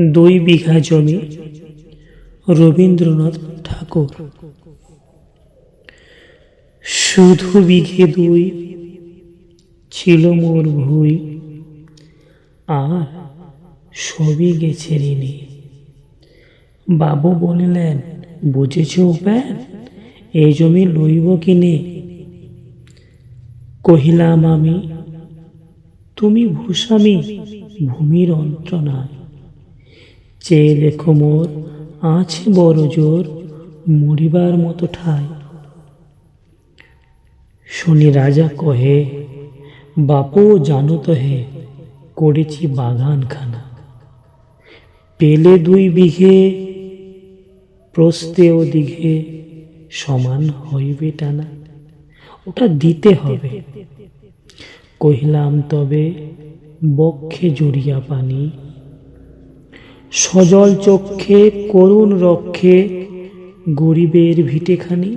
দুই বিঘা জমি। রবীন্দ্রনাথ ঠাকুর। শুধু বিঘে দুই ছিল মোর ভুই। আর সবই গেছে ঋণে। বাবু বলিলেন, বুঝেছ উপায় এই জমি লইব কিনে? কহিলাম আমি, তুমি ভূস্বামী, ভূমির অন্ত্রণায় চেয়ে দেখো মোর আছে বড় জোর, মরিবার মতো ঠাই। শুনি রাজা কহে, বাপু, জানো তো হে, করেছি বাগানখানা। পেলে দুই বিঘে প্রস্তে ও দিঘে, সমান হইবে টানা। ওটা দিতে হবে। কহিলাম, তবে বক্ষে জড়িয়া পানি সজল চক্ষে, করুণ রক্ষে, গরিবের ভিটেখানি।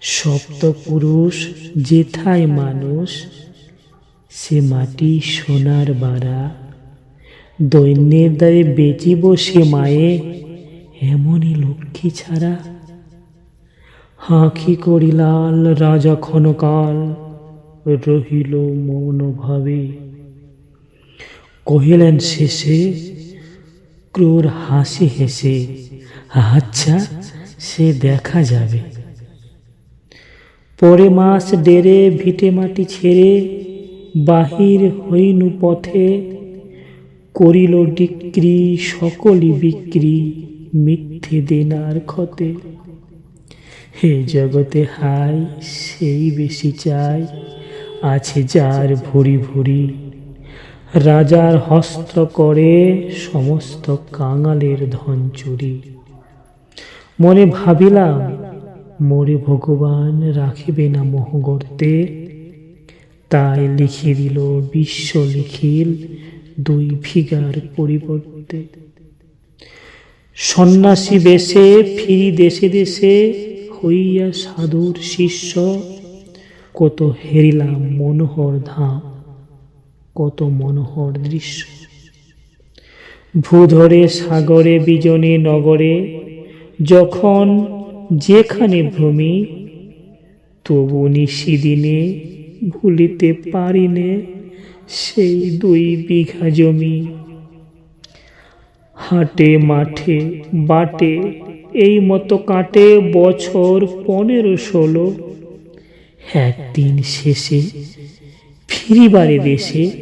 সপ্তপুরুষ যেথায় মানুষ, সে মাটি সোনার বাড়া। দৈন্যের দায়ে বেচিব সে মায়ে, এমনই লক্ষ্মী ছাড়া। হাঁকি করিলাল রাজা ক্ষণকাল, রহিল মৌনভাবে। কহিলেন শেষে ক্রূর হাসি হেসে আচ্ছা সে দেখা যাবে। পরে মাস ডেরে ভিটে মাটি ছেড়ে বাহির হইনু পথে, করিল ডিক্রি সকলই বিক্রি মিথ্যে দেনার ক্ষতে। হে জগতে হাই, সেই বেশি চাই, আছে যার ভুরি ভুরি রাজার হস্ত করে সমস্ত কাঙালের ধন চুরি। মনে ভাবিলাম, মোরে ভগবান রাখিবে না মোহ গর্তে তাই লিখে দিল বিশ্ব লিখিল দুই ভিগার পরিবর্তে। সন্ন্যাসী বেশে ফিরি দেশে দেশে হইয়া সাধুর শিষ্য। কত হেরিলাম মনোহর ধাম। কত মনোহর দৃশ্য। ভূধরে, সাগরে, বিজনে, নগরে, যখন যেখানে ভ্রমি তবু নিশিদিনে ভুলিতে পারিনে সেই দুই বিঘা জমি। হাটে, মাঠে, বাটে, এই মতো কাটে বছর পনেরো, ষোলো। একদিন শেষে ফিরিবারে দেশে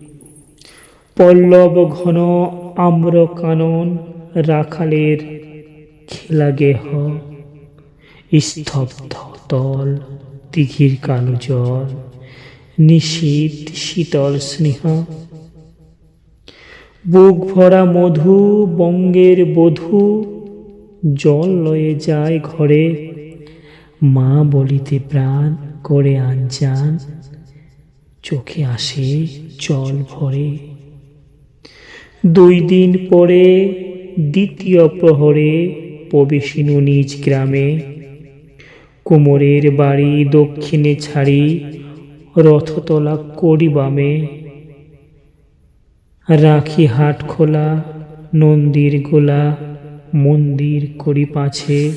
পল্লব ঘন আম্র কানন রাখালের খেলা গেহ স্তব্ধ তল দিঘির কালো জল নিশীত শীতল স্নেহ। বুক ভরা মধু, বঙ্গের বধূ, জল লয়ে যায় ঘরে। মা বলিতে প্রাণ করে আনচান চোখে আসে জল ভরে। দুই দিন পরে দ্বিতীয় প্রহরে প্রবেশিনু নিজ গ্রামে। কুমোরের বাড়ি দক্ষিণে ছাড়ি রথতলা করি বামে রাখি হাট খোলা, নন্দীর গোলা, মন্দির করি পাছে।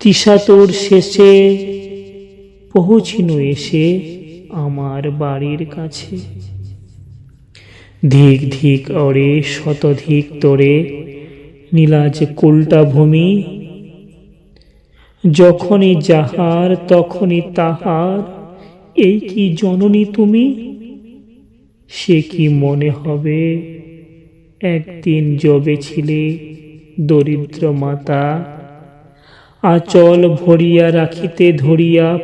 তিসাতোর শেষে পৌঁছিনু এসে আমার বাড়ির কাছে। ধিক ধিক অরে শতধিক তোরে, নীলাজ কুলটা ভূমি। যখনই যাহার, তখনই তাহার, এই কি জননী তুমি? সে কি মনে হবে? একদিন জবে ছিলে দরিদ্র মাতা, আচল ভরিয়া রাখিতে ধরিয়া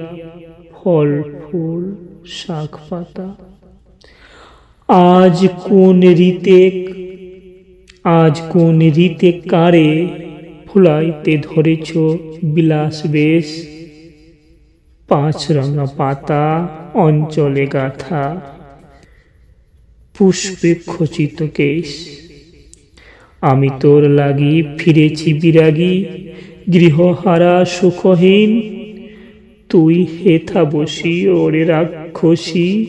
ফল, ফুল, শাক পাতা। আজ কোন রীতে, আজ কোন রীতে কারে ফুলাইতে ধরেছ বিলাস বেশ? পাঁচ রঙা পাতা, অঞ্চলে গাথা, পুষ্পে খচিত কেশ। আমি তোর লাগি ফিরেছি বিরাগী, গৃহহারা সুখহীন। তুই হেথা বসি, ওরে রাক্ষসী।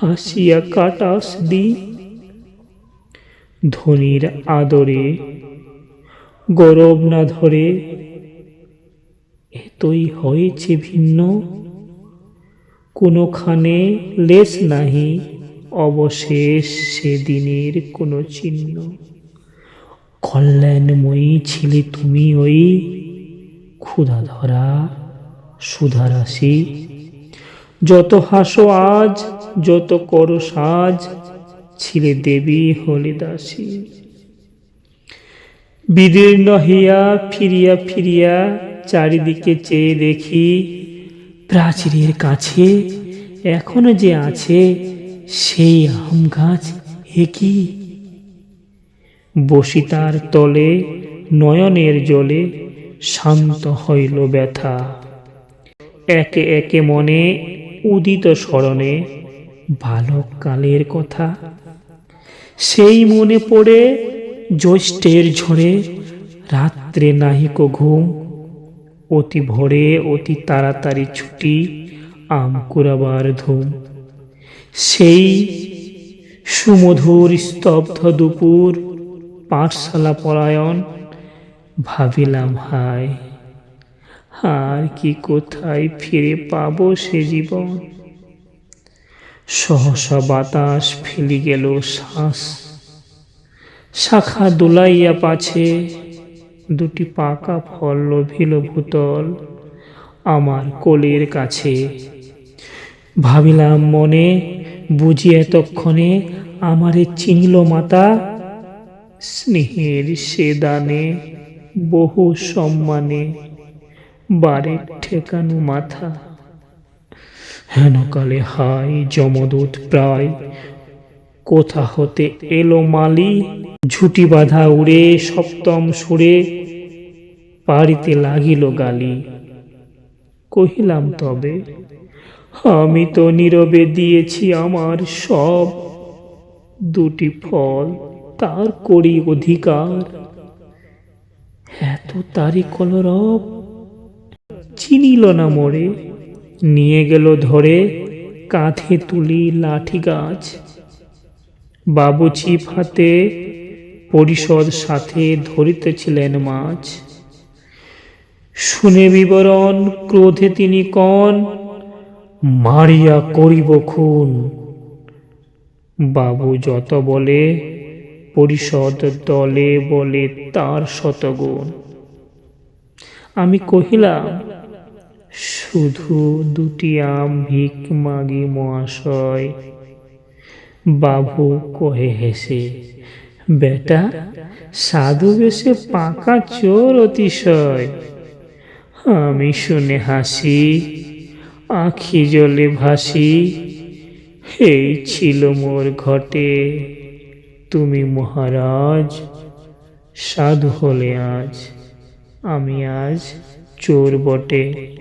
হাসিয়া কাটাস দি। ধনির আদরে, গরব না ধরে, এতই হয়েছে ভিন্ন। কোনোখানে লেস নাহি, অবশেষ সেদিনের কোনো চিহ্ন। কল্যাণময়ী ছিলে তুমি ওই ক্ষুধা ধরা সুধারাশি। যত হাসো আজ, যত করো সাজ, ছিলে দেবী হলে দাসী বিদীর্ণ হইয়া ফিরিয়া ফিরিয়া চারিদিকে চেয়ে দেখি, প্রাচীরের কাছে এখনও যে আছে সেই আম গাছ একই বসিতার তলে, নয়নের জলে শান্ত হইল ব্যথা। একে একে মনে উদিত স্মরণে বালককালের কথা। সেই মনে পড়ে জ্যৈষ্ঠের ঝড়ে রাত্রে নাহিক ঘুম। অতি ভোরে অতি তাড়াতাড়ি ছুটি আম কুড়াবার ধুম। সেই সুমধুর স্তব্ধ দুপুর পাঠশালা পরায়ণ ভাবিলাম হায়। আর কি কোথায় ফিরে পাব সে জীবন? সহসা বাতাস ফেলি গেল শ্বাস। শাখা দোলাইয়া পাছে, দুটি পাকা ফল লোভিল ভূতল আমার কোলের কাছে। ভাবিলাম মনে, বুঝি এতক্ষণে আমারে চিনিল মাতা, স্নেহের সে দানে বহু সম্মানে বারে ঠেকানো মাথা। হেনকালে হাই যমদূত প্রায়, কোথা হতে এলো মালি? ঝুটি বাঁধা উড়ে সপ্তম সুরে পাড়িতে লাগিল গালি। কহিলাম, তবে আমি তো নীরবে দিয়েছি আমার সব। দুটি ফল তার করি অধিকার। এত তারি কলরব চিনিল না মোড়ে নিয়ে গেল ধরে কাঁধে তুলি লাঠি গাছ। বাবু ছিপ হাতে পরিষদ সাথে ধরিতেছিলেন মাছ। শুনে বিবরণ, ক্রোধে তিনি কন, মারিয়া করিব খুন। বাবু যত বলে, পরিষদ দলে বলে তার শতগুণ। আমি কহিলাম শুধু দুটি আম ভিক মাগি মহাশয়। বাবু কহে, হেসে, বেটা, সাধু বেশে পাকা চোর অতিশয়। আমি শুনে হাসি, আখি জলে ভাসি। এই ছিল মোর ঘটে। তুমি মহারাজ, সাধু হলে আজ। আমি আজ চোর বটে।